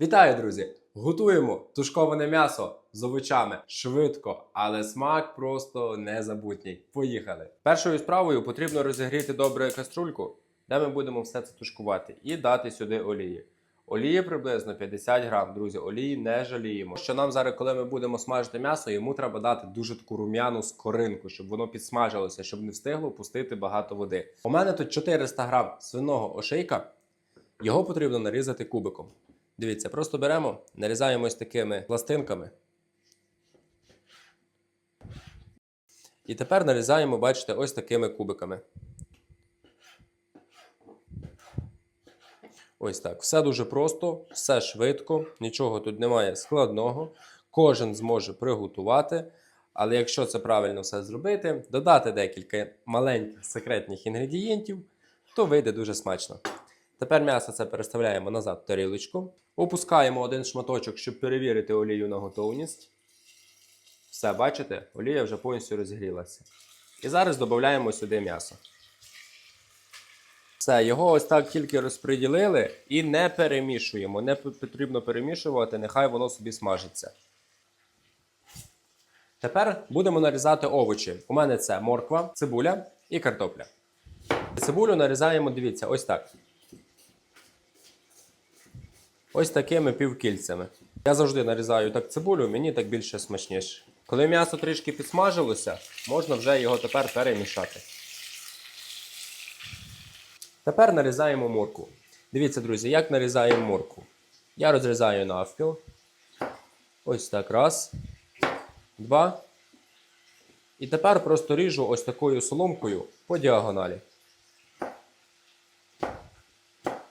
Вітаю, друзі! Готуємо тушковане м'ясо з овочами швидко, але смак просто незабутній. Поїхали! Першою справою потрібно розігріти добре каструльку, де ми будемо все це тушкувати, і дати сюди олії. Олії приблизно 50 грам, друзі. Олії не жаліємо. Що нам зараз, коли ми будемо смажити м'ясо, йому треба дати дуже таку рум'яну скоринку, щоб воно підсмажилося, щоб не встигло пустити багато води. У мене тут 400 грам свиного ошейка. Його потрібно нарізати кубиком. Дивіться, просто беремо, нарізаємо ось такими пластинками. І тепер нарізаємо, бачите, ось такими кубиками. Ось так. Все дуже просто, все швидко, нічого тут немає складного. Кожен зможе приготувати. Але якщо це правильно все зробити, додати декілька маленьких секретних інгредієнтів, то вийде дуже смачно. Тепер м'ясо це переставляємо назад в тарілочку. Опускаємо один шматочок, щоб перевірити олію на готовність. Все, бачите, олія вже повністю розігрілася. І зараз додаємо сюди м'ясо. Все, його ось так тільки розподілили і не перемішуємо. Не потрібно перемішувати, нехай воно собі смажиться. Тепер будемо нарізати овочі. У мене це морква, цибуля і картопля. Цибулю нарізаємо, дивіться, ось так. Ось такими півкільцями. Я завжди нарізаю так цибулю, мені так більше смачніше. Коли м'ясо трішки підсмажилося, можна вже його тепер перемішати. Тепер нарізаємо морку. Дивіться, друзі, як нарізаємо морку. Я розрізаю навпіл. Ось так. Раз. Два. І тепер просто ріжу ось такою соломкою по діагоналі.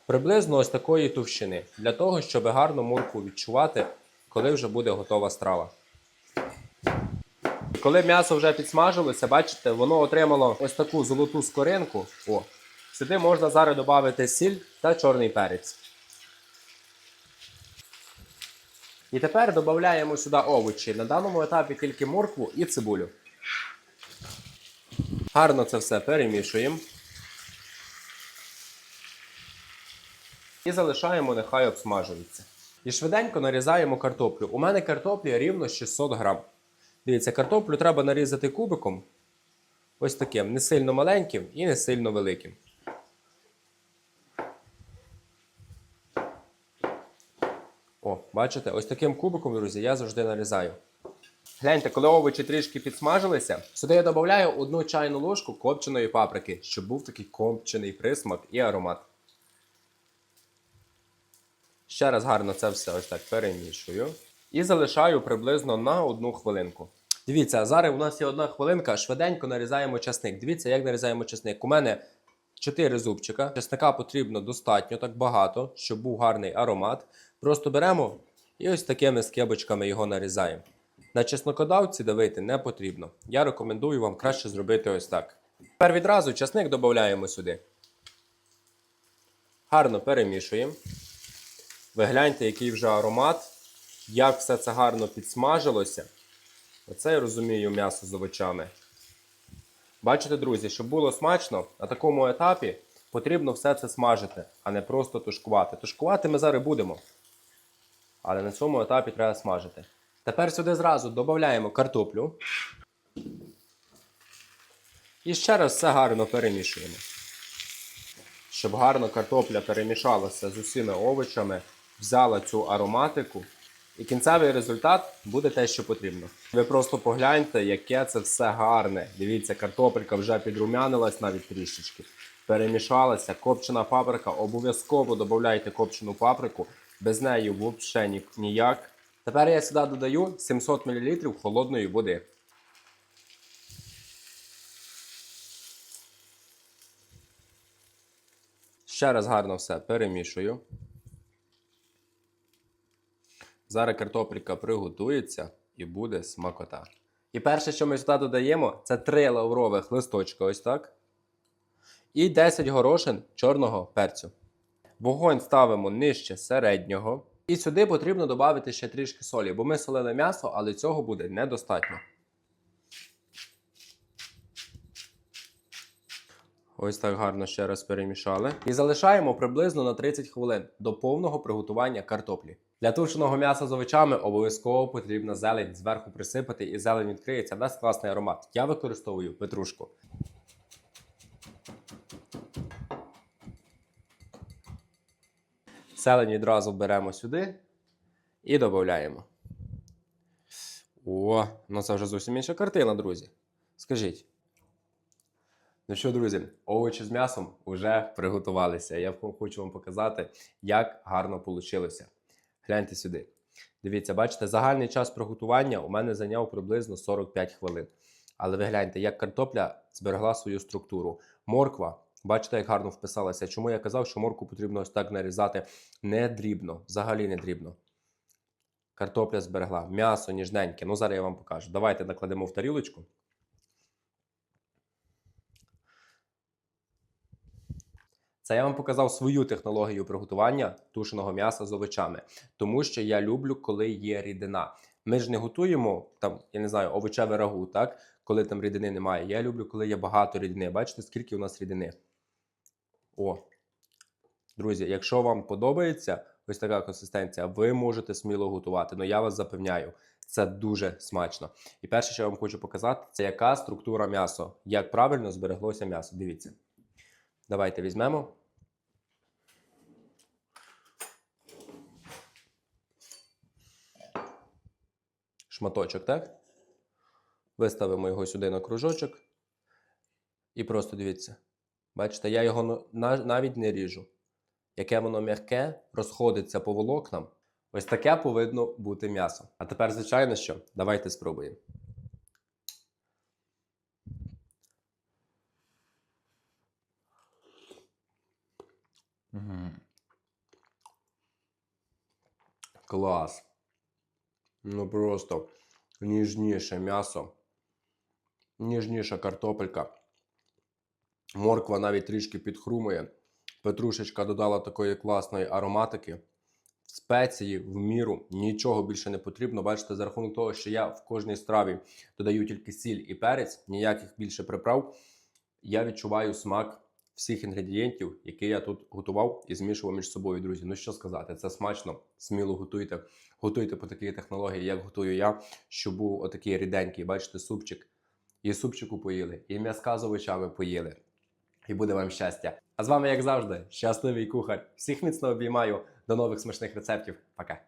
Приблизно ось такої товщини. Для того, щоб гарно морку відчувати, коли вже буде готова страва. Коли м'ясо вже підсмажилося, бачите, воно отримало ось таку золоту скоринку. О, сюди можна зараз додати сіль та чорний перець. І тепер додаємо сюди овочі. На даному етапі тільки моркву і цибулю. Гарно це все перемішуємо. І залишаємо, нехай обсмажується. І швиденько нарізаємо картоплю. У мене картоплі рівно 600 грам. Дивіться, картоплю треба нарізати кубиком. Ось таким, не сильно маленьким і не сильно великим. О, бачите, ось таким кубиком, друзі, я завжди нарізаю. Гляньте, коли овочі трішки підсмажилися, сюди я додаю одну чайну ложку копченої паприки, щоб був такий копчений присмак і аромат. Ще раз гарно це все ось так перемішую. І залишаю приблизно на одну хвилинку. Дивіться, зараз у нас є одна хвилинка, швиденько нарізаємо часник. Дивіться, як нарізаємо часник. У мене 4 зубчика. Часника потрібно достатньо, так багато, щоб був гарний аромат. Просто беремо і ось такими скибочками його нарізаємо. На чеснокодавці давити не потрібно. Я рекомендую вам краще зробити ось так. Тепер відразу часник додаємо сюди. Гарно перемішуємо. Ви гляньте, який вже аромат, як все це гарно підсмажилося. Оце я розумію м'ясо з овочами. Бачите, друзі, щоб було смачно, на такому етапі потрібно все це смажити, а не просто тушкувати. Тушкувати ми зараз будемо. Але на цьому етапі треба смажити. Тепер сюди зразу додаємо картоплю. І ще раз все гарно перемішуємо. Щоб гарно картопля перемішалася з усіма овочами, взяла цю ароматику. І кінцевий результат буде те, що потрібно. Ви просто погляньте, яке це все гарне. Дивіться, картопелька вже підрумянилась навіть трішечки. Перемішалася. Копчена паприка. Обов'язково додайте копчену паприку. Без неї взагалі ні- ніяк. Тепер я сюди додаю 700 мл холодної води. Ще раз гарно все перемішую. Зараз картопелька приготується і буде смакота. І перше, що ми сюди додаємо, це 3 лаврових листочка, ось так. І 10 горошин чорного перцю. Вогонь ставимо нижче середнього. І сюди потрібно додати ще трішки солі, бо ми солили м'ясо, але цього буде недостатньо. Ось так гарно ще раз перемішали. І залишаємо приблизно на 30 хвилин до повного приготування картоплі. Для тушеного м'яса з овочами обов'язково потрібна зелень зверху присипати, і зелень відкриється, дасть класний аромат. Я використовую петрушку. Зелень відразу беремо сюди і додаємо. О, ну це вже зовсім інша картина, друзі. Скажіть. Ну що, друзі, овочі з м'ясом вже приготувалися. Я хочу вам показати, як гарно вийшло. Гляньте сюди. Дивіться, бачите, загальний час приготування у мене зайняв приблизно 45 хвилин. Але ви гляньте, як картопля зберегла свою структуру. Морква, бачите, як гарно вписалася. Чому я казав, що морку потрібно ось так нарізати не дрібно, взагалі не дрібно. Картопля зберегла, м'ясо ніжненьке. Ну, зараз я вам покажу. Давайте накладемо в тарілочку. Це я вам показав свою технологію приготування тушеного м'яса з овочами, тому що я люблю, коли є рідина. Ми ж не готуємо там, я не знаю, овочеве рагу, так? Коли там рідини немає. Я люблю, коли є багато рідини. Бачите, скільки у нас рідини? О, друзі, якщо вам подобається ось така консистенція, ви можете сміло готувати. Ну я вас запевняю, це дуже смачно. І перше, що я вам хочу показати, це яка структура м'яса, як правильно збереглося м'ясо. Дивіться. Давайте візьмемо. Шматочок, так? Виставимо його сюди на кружочок. І просто дивіться. Бачите, я його на- на- навіть не ріжу. Яке воно м'яке, розходиться по волокнам. Ось таке повинно бути м'ясо. А тепер, звичайно, що? Давайте спробуємо. Клас. Ну просто ніжніше м'ясо, ніжніша картопелька. Морква навіть трішки підхрумує. Петрушечка додала такої класної ароматики. Спеції в міру нічого більше не потрібно. Бачите, за рахунок того, що я в кожній страві додаю тільки сіль і перець, ніяких більше приправ. Я відчуваю смак всіх інгредієнтів, які я тут готував і змішував між собою, друзі. Ну що сказати, це смачно, сміло готуйте. Готуйте по такій технології, як готую я, щоб був отакий ріденький, бачите, супчик. І супчику поїли, і м'язка з овочами поїли. І буде вам щастя. А з вами, як завжди, щасливий кухар. Всіх міцно обіймаю. До нових смачних рецептів. Пока.